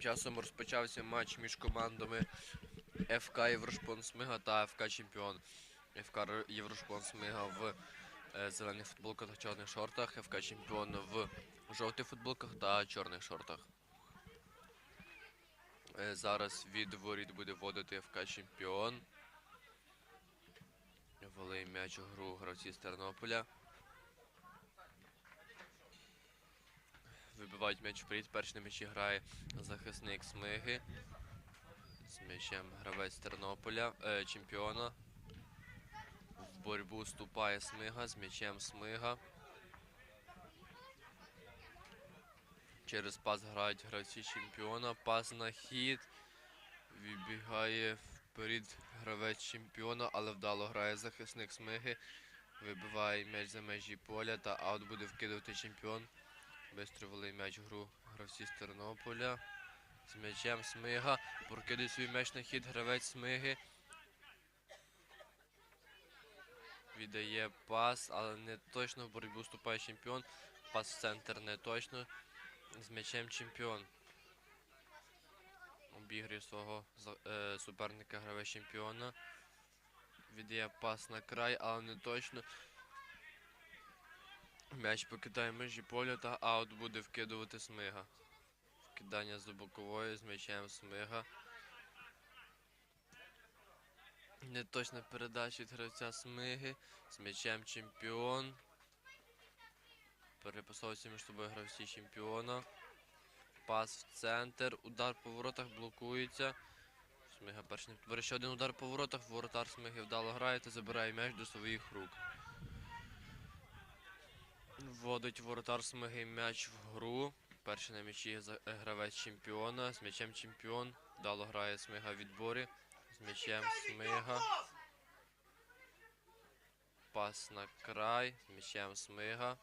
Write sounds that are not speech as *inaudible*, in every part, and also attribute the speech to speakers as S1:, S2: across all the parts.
S1: Тим часом розпочався матч між командами ФК Єврошпон Смига та ФК Чемпіон. ФК Єврошпон Смига в е, зелених футболках та чорних шортах, ФК Чемпіон в жовтих футболках та чорних шортах. Е, Зараз від воріт буде вводити ФК Чемпіон. Вели м'яч у гру гравці з Тернополя. Вибивають м'яч вперед. Перший на м'ячі грає захисник Смиги. З м'ячем гравець Тернополя, е, чемпіона. В боротьбу вступає Смига з м'ячем Смига. Через пас грають гравці чемпіона. Пас на хід. Вибігає вперед гравець чемпіона, але вдало грає захисник Смиги. Вибиває м'яч за межі поля та аут буде вкидувати чемпіон. Бистро вели м'яч в гру гравці з Тернополя. З м'ячем Смига. Прокидає свій м'яч на хід гравець Смиги. Віддає пас, але не точно в боротьбу вступає чемпіон. Пас в центр не точно. З м'ячем чемпіон. Обіграє свого е, суперника гравець чемпіона. Віддає пас на край, але не точно. М'яч покидає межі поля та аут буде вкидувати Смига. Вкидання з бокової з м'ячем Смига. Неточна передача від гравця Смиги. З м'ячем чемпіон. Перепасовуються між собою гравці чемпіона. Пас в центр. Удар по воротах блокується. Смига перший. не- ще один удар по воротах. Воротар Смиги вдало грає та забирає м'яч до своїх рук. Вводить воротар Смиги м'яч в гру. Перший на м'ячі е, гравець чемпіона. З м'ячем чемпіон. Вдало грає Смига в відборі. З м'ячем Смига. Пас на край. З м'ячем Смига.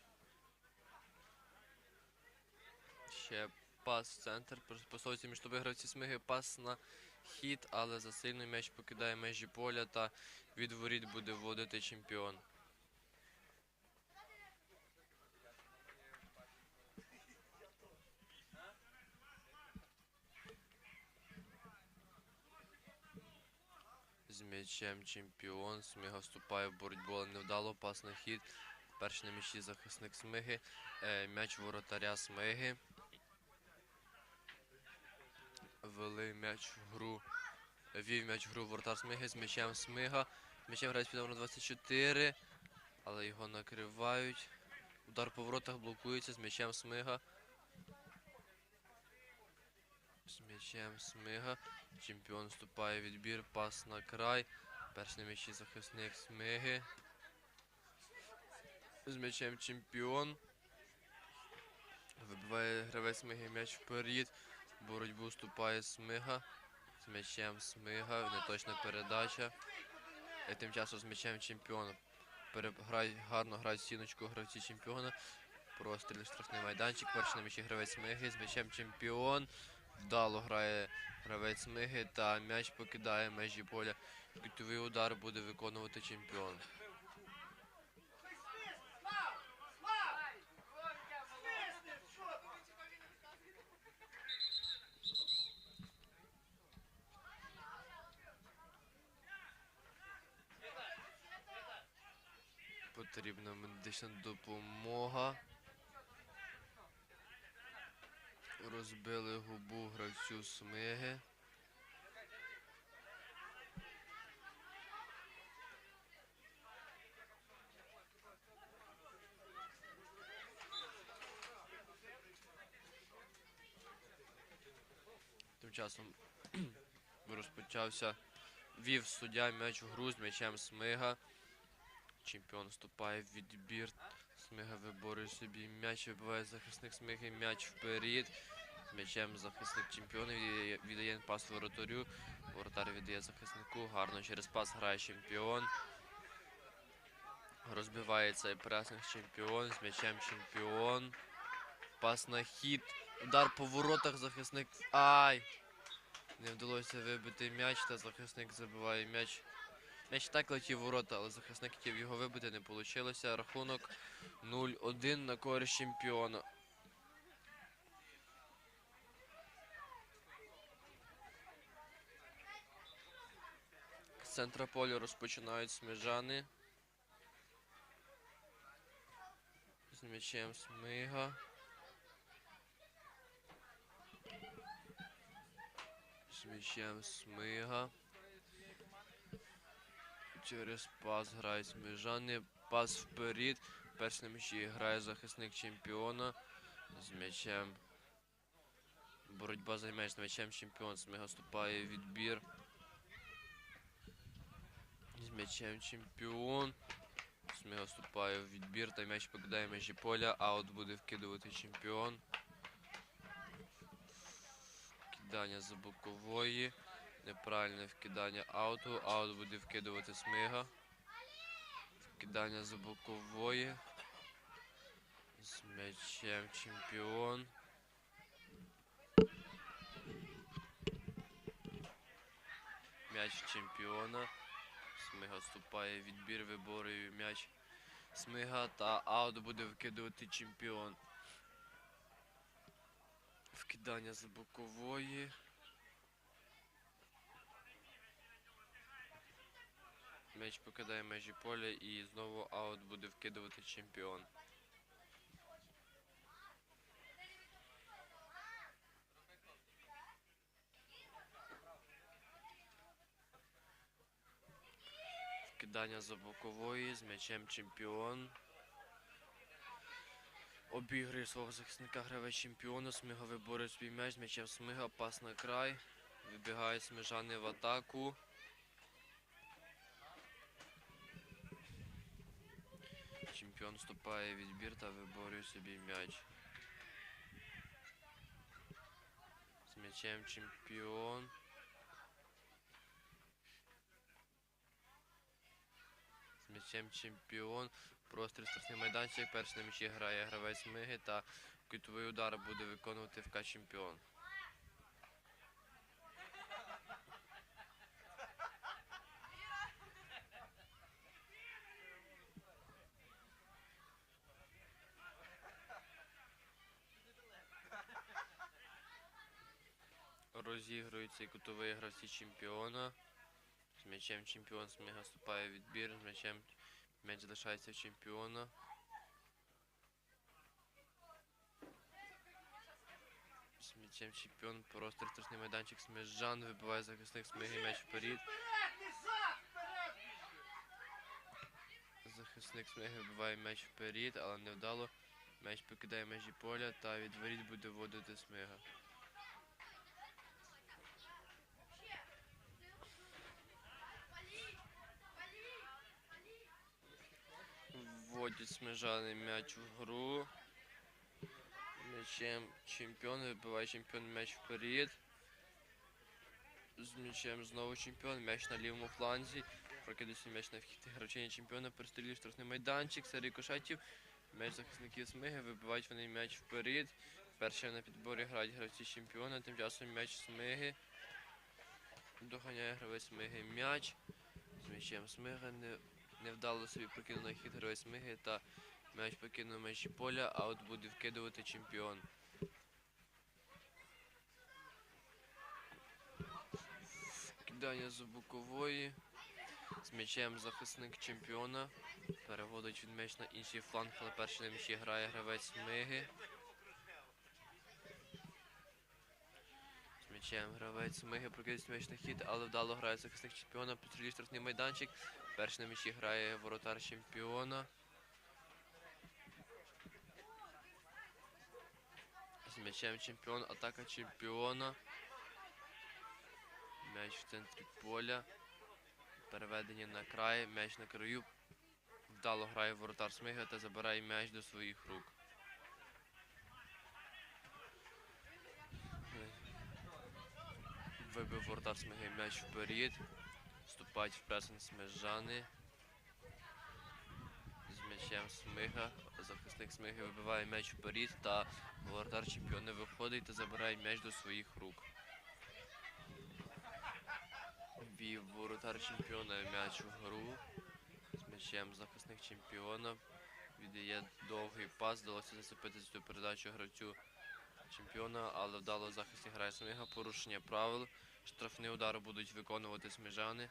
S1: Ще пас в центр. Приспособуються між собою гравці Смиги. Пас на хід, але засильний м'яч покидає межі поля та від воріт буде вводити чемпіон. М'ячем чемпіон. Смига вступає в боротьбу, але невдало пас на хід. Перший на м'ячі захисник Смиги. Е, м'яч воротаря Смиги. Вели м'яч в гру. Вів м'яч в гру воротар Смиги з м'ячем Смига. М'ячем грають під номером 24, але його накривають. Удар по воротах блокується з м'ячем Смига. З м'ячем Смига. Чемпіон вступає відбір, пас на край. Перший м'ячі захисник Смиги. З м'ячем чемпіон. Вибиває гравець Смиги м'яч вперед. Боротьбу вступає Смига. З м'ячем Смига. Неточна передача. І тим часом з м'ячем чемпіона. Переграй, гарно грають стіночку гравці чемпіона. Простріл штрафний майданчик. Перший на м'ячі гравець Смиги. З м'ячем чемпіон. Вдало грає гравець Смиги та м'яч покидає межі поля. Кутовий удар буде виконувати чемпіон. Потрібна медична допомога. Розбили губу гравцю Смиги. Тим часом *clears throat* розпочався. Вів суддя м'яч в гру з м'ячем Смига. Чемпіон вступає в відбір. Смига виборює собі м'яч, вибиває захисник Смиги, м'яч вперед. М'ячем захисник чемпіона віддає, пас воротарю. Воротар віддає захиснику. Гарно через пас грає чемпіон. Розбивається і пресинг чемпіон. З м'ячем чемпіон. Пас на хід. Удар по воротах захисник. Ай! Не вдалося вибити м'яч, та захисник забиває м'яч. М'яч так летів ворота, але захисник хотів його вибити, не вийшло. Рахунок 0-1 на користь чемпіона. Центра поля розпочинають сміжани. З м'ячем Смига. З м'ячем Смига. Через пас грає Смижани. Пас вперед. Перший на м'ячі грає захисник чемпіона. З м'ячем. Боротьба за м'яч м'ячем чемпіон. Смига ступає відбір. М'ячем чемпіон. Смига вступає в відбір та м'яч покидає межі поля. Аут буде вкидувати чемпіон. Кидання за бокової. Неправильне вкидання ауту. Аут буде вкидувати Смига. Вкидання за бокової. З м'ячем чемпіон. М'яч чемпіона. Смига вступає відбір, виборює м'яч Смига та аут буде вкидувати чемпіон. Вкидання з бокової. М'яч покидає межі поля і знову аут буде вкидувати чемпіон. Вкидання за бокової з м'ячем чемпіон. Обігрує свого захисника гравець чемпіона. Смига виборює свій м'яч з м'ячем Смига, пас на край. Вибігає смежани в атаку. Чемпіон вступає відбір та виборює собі м'яч. З м'ячем чемпіон. М'ячем чемпіон. Простріл страшний майданчик. Перший на м'ячі грає гравець Миги та кутовий удар буде виконувати ФК чемпіон. Розігрується і кутовий гравці чемпіона. З м'ячем чемпіон Смига вступає в відбір, з м'ячем м'яч залишається в чемпіона. З м'ячем чемпіон, простір страшний майданчик Смежан, вибиває захисник Смиги м'яч вперед. Захисник Смиги вибиває м'яч вперед, але невдало. М'яч покидає межі поля та від воріт буде вводити Смига. Вводять смежаний м'яч в гру. М'ячем чемпіон, вибиває чемпіон м'яч вперед. З м'ячем знову чемпіон, м'яч на лівому фланзі. Прокидається м'яч на вхід гравчині чемпіона, перестрілює штрафний майданчик, серій кошатів. М'яч захисників Смиги, вибивають вони м'яч вперед. Перші на підборі грають гравці чемпіона, тим часом м'яч Смиги. Доганяє гравець Смиги м'яч. З м'ячем Смига не Невдало собі прокинув хід гравець Миги та м'яч покинув межі поля, а от буде вкидувати чемпіон. Кидання з бокової. З м'ячем захисник чемпіона. Переводить він м'яч на інший фланг, але перший на м'ячі грає гравець Миги. З м'ячем гравець Миги прокидається м'яч на хід, але вдало грає захисник чемпіона, пострілює штрафний майданчик. Перший на м'ячі грає воротар чемпіона. З м'ячем чемпіон, атака чемпіона. М'яч в центрі поля. Переведення на край, м'яч на краю. Вдало грає воротар Смига та забирає м'яч до своїх рук. Вибив воротар Смиги м'яч вперед. Вступають в пресинг смежани. З м'ячем Смига. Захисник Смиги вибиває м'яч вперед та воротар чемпіона виходить та забирає м'яч до своїх рук. Вів воротар чемпіона м'яч в гру. З м'ячем захисник чемпіона. Віддає довгий пас, вдалося зацепити цю передачу гравцю чемпіона, але вдало захисті грає Смига. Порушення правил. Штрафний удар будуть виконувати сміжани.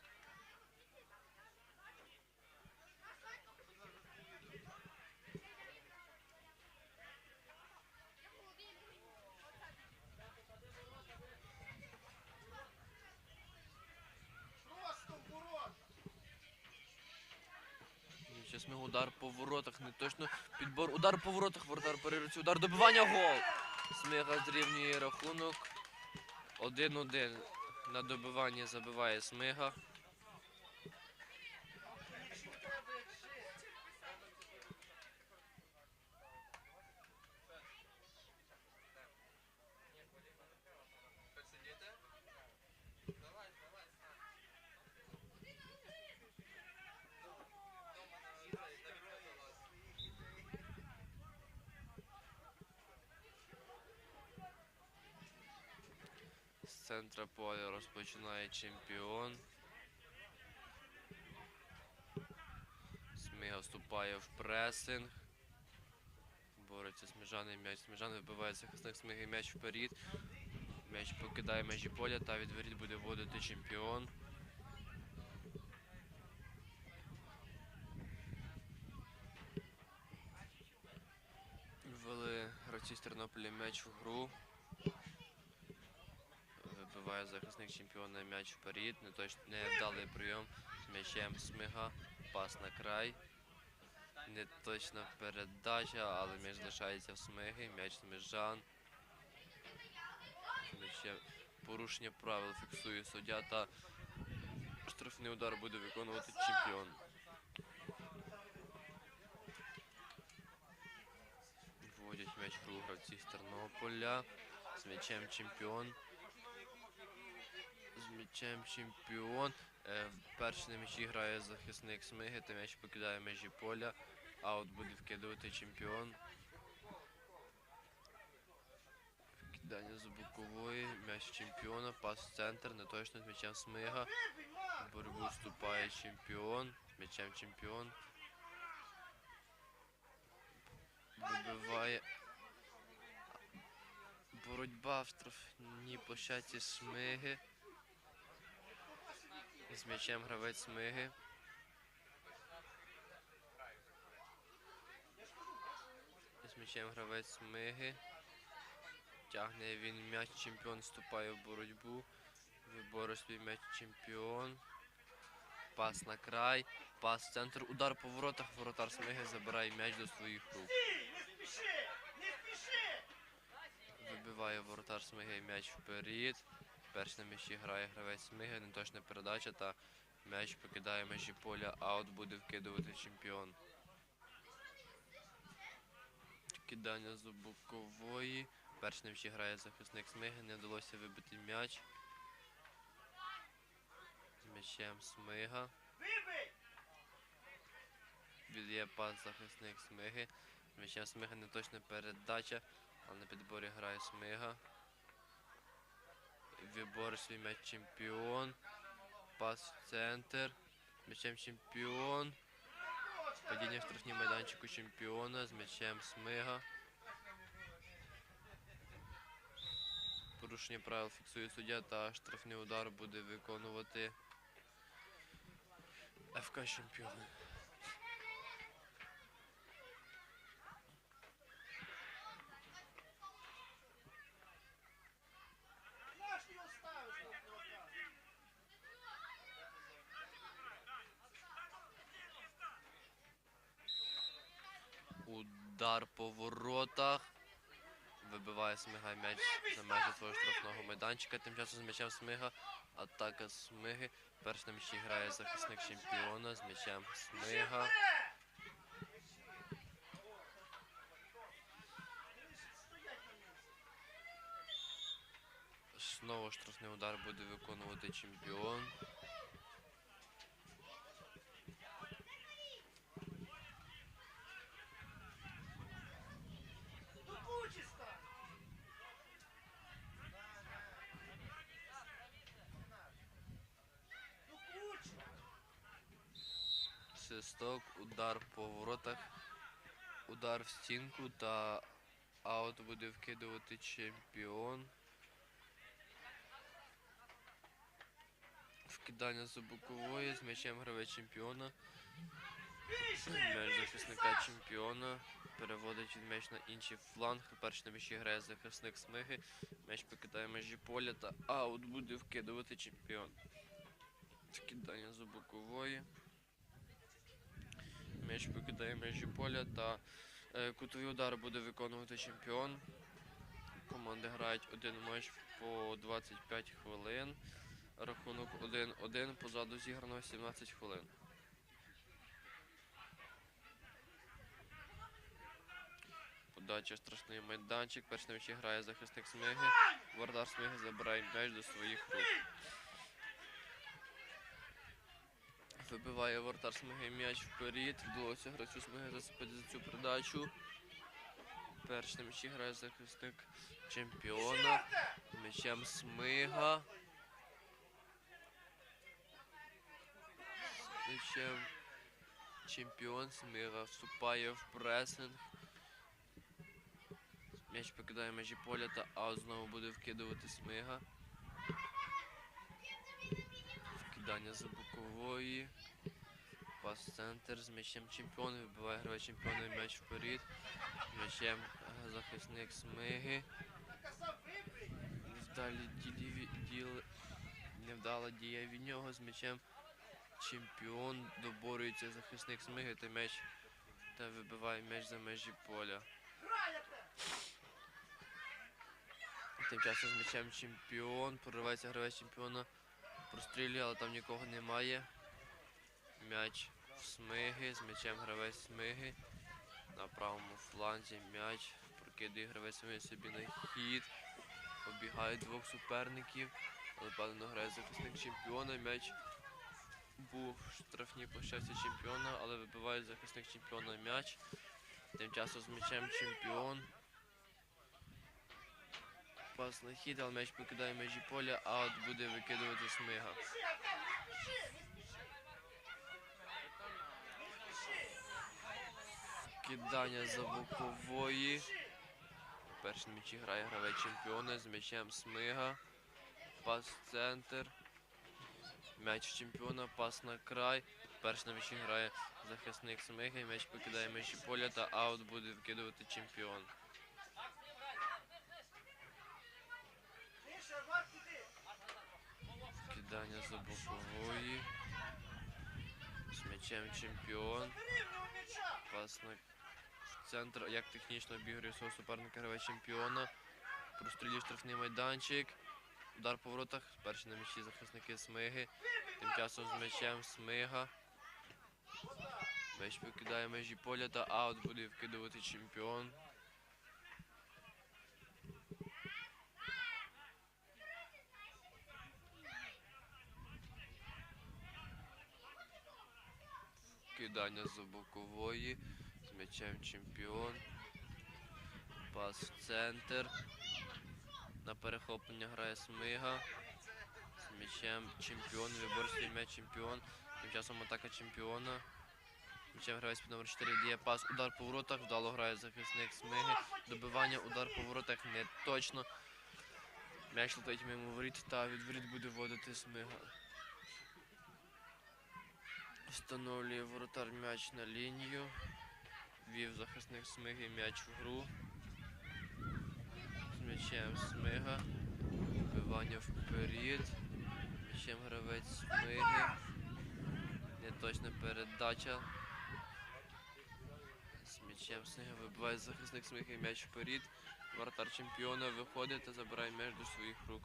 S1: Удар по воротах, не точно підбор. Удар по воротах, воротар переруці, удар добивання гол. Смига зрівнює рахунок. 1-1 на добивання забиває Смига. З центра поля розпочинає чемпіон. Смига вступає в пресинг. Бореться Сміжаний м'яч. Сміжан вибиває захисник Смиги м'яч вперед. М'яч покидає межі поля та від воріт буде вводити чемпіон. Ввели гравці з Тернополя м'яч в гру. Вибиває захисник чемпіона м'яч вперед. Невдалий прийом з м'ячем смига. Пас на край. Неточна передача, але м'яч залишається в смиги. М'яч. М'ячем порушення правил фіксує суддя та штрафний удар буде виконувати чемпіон. Вводять м'яч в гру з Тернополя. З м'ячем чемпіон. М'ячем чемпіон. Е, перший на м'ячі грає захисник Смиги, та м'яч покидає межі поля. Аут буде вкидувати чемпіон. Вкидання з бокової, м'яч чемпіона, пас в центр, неточно з м'ячем Смига. В боротьбу вступає чемпіон, м'ячем чемпіон. Вибиває. Боротьба в штрафній площадці Смиги. З м'ячем гравець Смиги. З м'ячем гравець Смиги. Тягне він м'яч, чемпіон вступає в боротьбу. Вибору свій м'яч чемпіон. Пас на край. Пас в центр. Удар по воротах. Воротар Смиги забирає м'яч до своїх рук. Вибиває воротар Смиги м'яч вперед. Перший на м'ячі грає гравець Смиги, неточна передача та м'яч покидає межі поля, аут буде вкидувати чемпіон. Кидання з бокової. Перший на м'ячі грає захисник Смиги, не вдалося вибити м'яч. М'ячем Смига. Від'є пас захисник Смиги. З м'ячем Смиги неточна передача, але на підборі грає Смига. Вибор свій м'яч чемпіон. Пас в центр. М'ячем чемпіон. Падіння в штрафній майданчику чемпіона з м'ячем Смига. Порушення правил фіксує суддя та штрафний удар буде виконувати ФК чемпіон. Удар по воротах. Смига м'яч на межі свого штрафного майданчика. Тим часом з м'ячем Смига. Атака Смиги. Перш на м'ячі грає захисник чемпіона з м'ячем Смига. Знову штрафний удар буде виконувати чемпіон. Свисток, удар по воротах, удар в стінку та аут буде вкидувати чемпіон. Вкидання з бокової з м'ячем гравець чемпіона. М'яч захисника чемпіона. Переводить він м'яч на інший фланг. Перший на м'ячі грає захисник смиги. М'яч покидає межі поля та аут буде вкидувати чемпіон. Вкидання з бокової. М'яч покидає межі поля та е, кутовий удар буде виконувати чемпіон. Команди грають один матч по 25 хвилин. Рахунок 1-1, позаду зіграно 17 хвилин. Подача страшний майданчик. Перший на грає захисник Смиги. Вардар Смиги забирає м'яч до своїх рук. Вибиває вратар Смиги м'яч вперед. Вдалося гравцю Смиги зацепити за цю передачу. Перший на м'ячі грає захисник чемпіона. М'ячем Смига. М'ячем чемпіон Смига вступає в пресинг. М'яч покидає межі поля та знову буде вкидувати Смига. Вкидання за бокової. Пас центр з м'ячем чемпіон. Вибиває гравець чемпіона м'яч вперед. М'ячем захисник Смиги. Невдалі ділі, діл, невдала дія від нього з м'ячем чемпіон. Доборюється захисник Смиги та м'яч та вибиває м'яч за межі поля. Тим часом з м'ячем чемпіон. Проривається гравець чемпіона. Прострілює, але там нікого немає. М'яч в смиги, з м'ячем гравець смиги. На правому фланзі м'яч. Прокидує гравець смиги собі на хід. Обігають двох суперників. Але певно грає захисник чемпіона. М'яч був в штрафній площадці чемпіона, але вибиває захисник чемпіона м'яч. Тим часом з м'ячем чемпіон. Пас на хід, але м'яч покидає межі поля, а от буде викидувати смига. Кидання за бокової. Перший м'ячі грає гравець чемпіона з м'ячем смига. Пас в центр. М'яч чемпіона, пас на край. Перший на м'ячі грає захисник смиги. М'яч покидає межі поля та аут буде викидувати чемпіон. Кидання за. З м'ячем чемпіон. Пас центр. Як технічно обігрує свого суперника гравець чемпіона. Прострілює штрафний майданчик. Удар по воротах. Перші на м'ячі захисники Смиги. Тим часом з м'ячем Смига. М'яч покидає межі поля та аут буде вкидувати чемпіон. Кидання за бокової. З м'ячем чемпіон. Пас в центр. На перехоплення грає Смига. З м'ячем чемпіон. Виборський м'яч чемпіон. Тим часом атака чемпіона. М'ячем гравець під номер 4 діє пас. Удар по воротах. Вдало грає захисник Смиги. Добивання, удар по воротах не точно. М'яч летить мимо воріт та від воріт буде вводити Смига. Встановлює воротар м'яч на лінію. Вів захисник Смиги м'яч в гру. З м'ячем Смига. Вбивання вперед. М'ячем гравець Смиги. Неточна передача. З м'ячем Смиги вибиває захисник Смиги м'яч вперед. Вратар чемпіона виходить та забирає м'яч до своїх рук.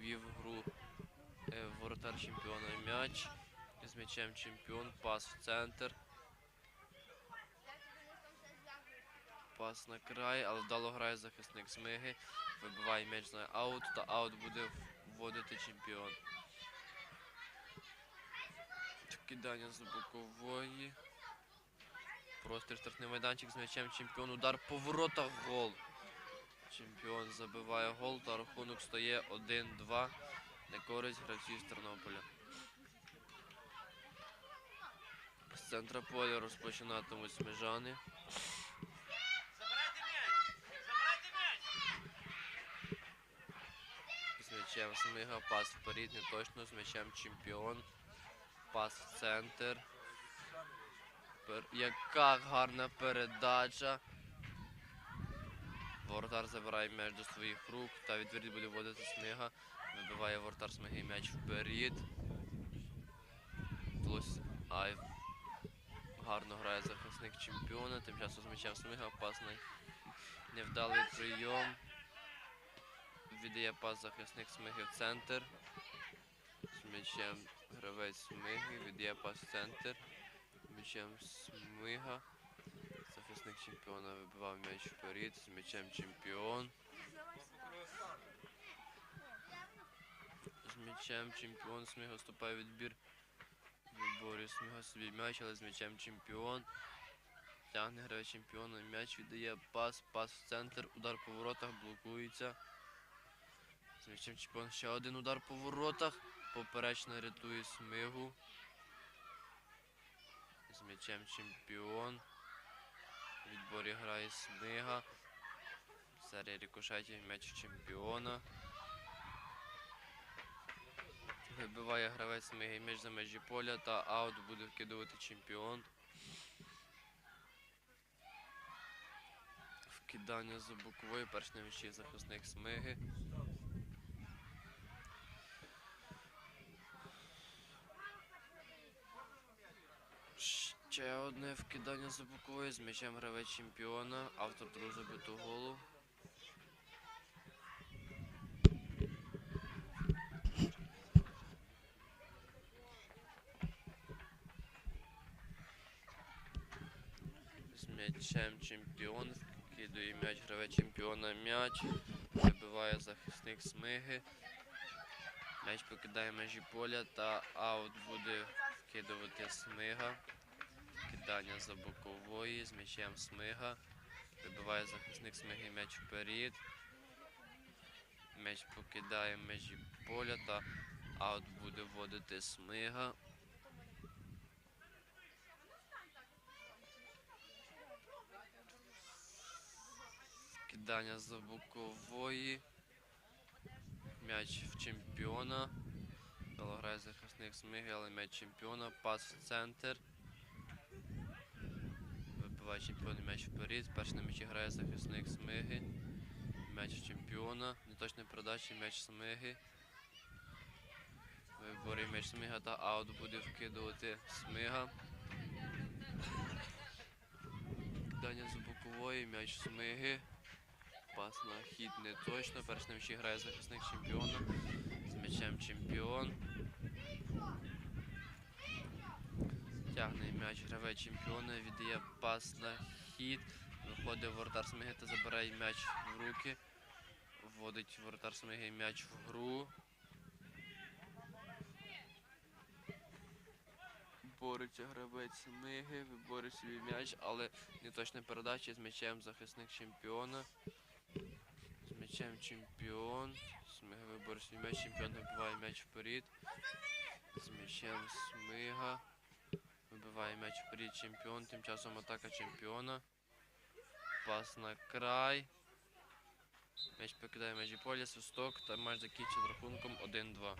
S1: Вів гру е, воротар чемпіона м'яч. З м'ячем чемпіон, пас в центр. Пас на край, але вдало грає захисник Смиги. Вибиває м'яч на аут, та аут буде вводити чемпіон. Кидання з бокової. Простір штрафний майданчик з м'ячем чемпіон. Удар по воротах гол. Чемпіон забиває гол та рахунок стає 1-2 на користь гравців з Тернополя. З центра поля розпочинатимуть смежани. З м'ячем Смига, пас вперед, не точно, з м'ячем чемпіон. Пас в центр. Пер... Яка гарна передача. Воротар забирає м'яч до своїх рук та відверті буде вводити Смига. Вибиває воротар Смиги м'яч вперед. Вдалося- Ай, Гарно грає захисник чемпіона. Тим часом з м'ячем Смига. Пас на невдалий прийом. Віддає пас захисник Смиги в центр. З м'ячем гравець Смиги. Віддає пас в центр. М'ячем Смига. Захисник чемпіона вибивав м'яч вперед. З м'ячем чемпіон. З м'ячем чемпіон Смига вступає відбір. Відборі Смига собі м'яч, але з м'ячем чемпіон. Тягне гравець чемпіона, м'яч віддає пас, пас в центр, удар по воротах, блокується. З м'ячем чемпіон ще один удар по воротах. Поперечно рятує Смигу. З м'ячем чемпіон. Відборі грає Смига. Серія рикошетів м'яч чемпіона. Вибиває гравець Смиги м'яч за межі поля та аут буде вкидувати чемпіон. Вкидання за бокової, перш на м'ячі захисник Смиги. Ще одне вкидання за бокової з м'ячем гравець чемпіона, автор другого забитого голу. З м'ячем чемпіон. Вкидує чемпіона м'яч. Вибиває захисник смиги. М'яч покидає межі поля та аут буде вкидувати смига. Кидання за бокової з м'ячем смига. Вибиває захисник смиги м'яч вперед. М'яч покидає межі поля та аут буде вводити смига. Кидання за бокової. М'яч в чемпіона. Грає захисник смиги, але м'яч чемпіона. Пас в центр. Вибиває чемпіон м'яч вперед. Перший на м'ячі грає захисник смиги. М'яч чемпіона. Неточна передача, м'яч смиги. Виборі м'яч смига та аут буде вкидувати смига. Кидання з бокової, м'яч смиги. Пас на хід не точно. Перш на м'ячі грає захисник чемпіона. З м'ячем чемпіон. Тягне м'яч гравець чемпіона, віддає пас на хід. Виходить воротар Смиги та забирає м'яч в руки. Вводить воротар Смиги м'яч в гру. Бореться гравець Смиги, виборить свій м'яч, але не точна передача з м'ячем захисник чемпіона. М'ячем чемпіон. Смига виборить свій м'яч, чемпіон вибиває м'яч вперед. З м'ячем Смига. Вибиває м'яч вперед чемпіон, тим часом атака чемпіона. Пас на край. М'яч покидає межі поля, свисток та матч закінчить рахунком 1-2.